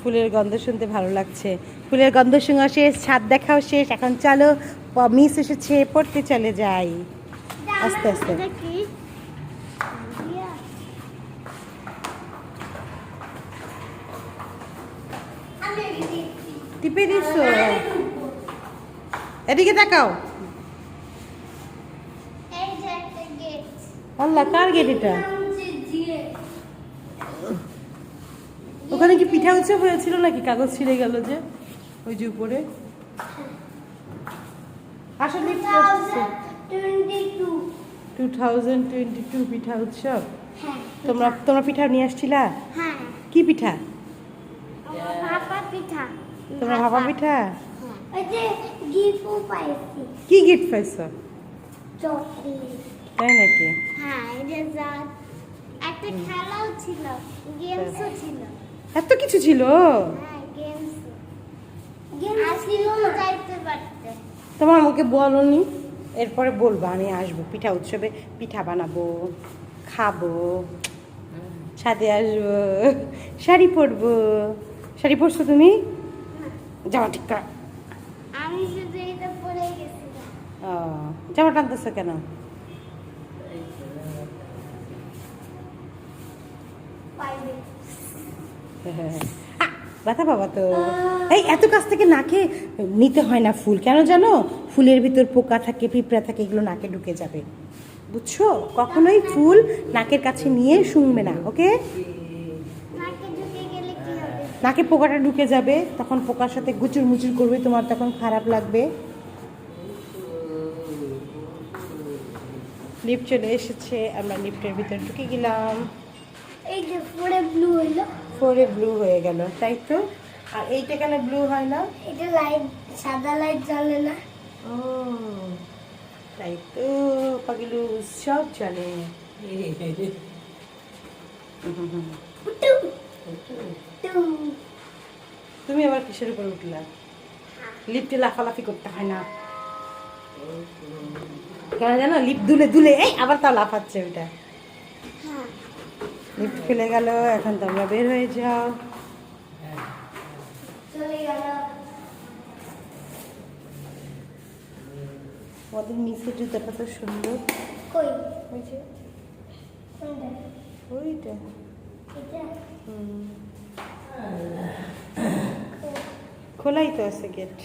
ফুলের গন্ধ শুনতে ভালো লাগছে। ফুলের গন্ধ শোনা শেষ ছাদ দেখাও শেষ। এখন চলো মিস এসেছে পড়তে চলে যাই। আস্তে আস্তে। টিপে দিছো? এদিকে তাকাও আল্লাহ কার গেট এটা? ওখানে কি পিঠা উৎসব হয়েছিল নাকি? কাগজ ছিঁড়ে গেল যে। ওই যে উপরে। আসলে টু থাউজেন্ড টোয়েন্টি টু পিঠা উৎসব? তোমরা তোমরা পিঠা নিয়ে আসছিলা? হ্যাঁ। কি পিঠা? তোমরা ভাপা পিঠা? ওই যে গিফটও পাইছি। কি গিফট পাইছো? তাই নাকি? হ্যাঁ একটা খেলাও ছিল গেমসও ছিল। এত কিছু ছিল? তোমার আমাকে বলনি? এরপরে বলব আমি আসব পিঠা উৎসবে পিঠা বানাবো খাব সাথে আসব শাড়ি পরবো। শাড়ি পরছো তুমি? জামা ঠিক করা। জামা টানতেছো কেন? ব্যথা পাবা তো। এই এত কাছ থেকে নাকে নিতে হয় না ফুল। কেন জানো? ফুলের ভিতর পোকা থাকে পিঁপড়া থাকে এগুলো নাকে ঢুকে যাবে। বুঝছ? কখনোই ফুল নাকের কাছে নিয়ে শুনবে না ওকে? নাকে পোকাটা ঢুকে যাবে তখন পোকার সাথে গুচুর মুচুর করবে তোমার তখন খারাপ লাগবে। লিফট চলে এসেছে আমরা লিফটের ভিতর ঢুকে গেলাম। এই যে ব্লু হইল ফোরে ব্লু হয়ে গেল তাই তো? আর এইটা কেন ব্লু হয় না? এটা লাইট সাদা লাইট জ্বলে না। ও তাই তো পাগলু সব জানে তুমি আবার কিসের উপর উঠলা? লিফটে লাফালাফি করতে হয় না। কেন জানো? লিফট দুলে দুলে এই আবার তাও লাফাচ্ছে ওইটা। হ্যাঁ। লিফট খুলে গেল এখন তোমরা বের হয়ে যাও। আমাদের নিচে জুতাটা তো সুন্দর। কই? ওইটা। খোলাই তো আছে গেট।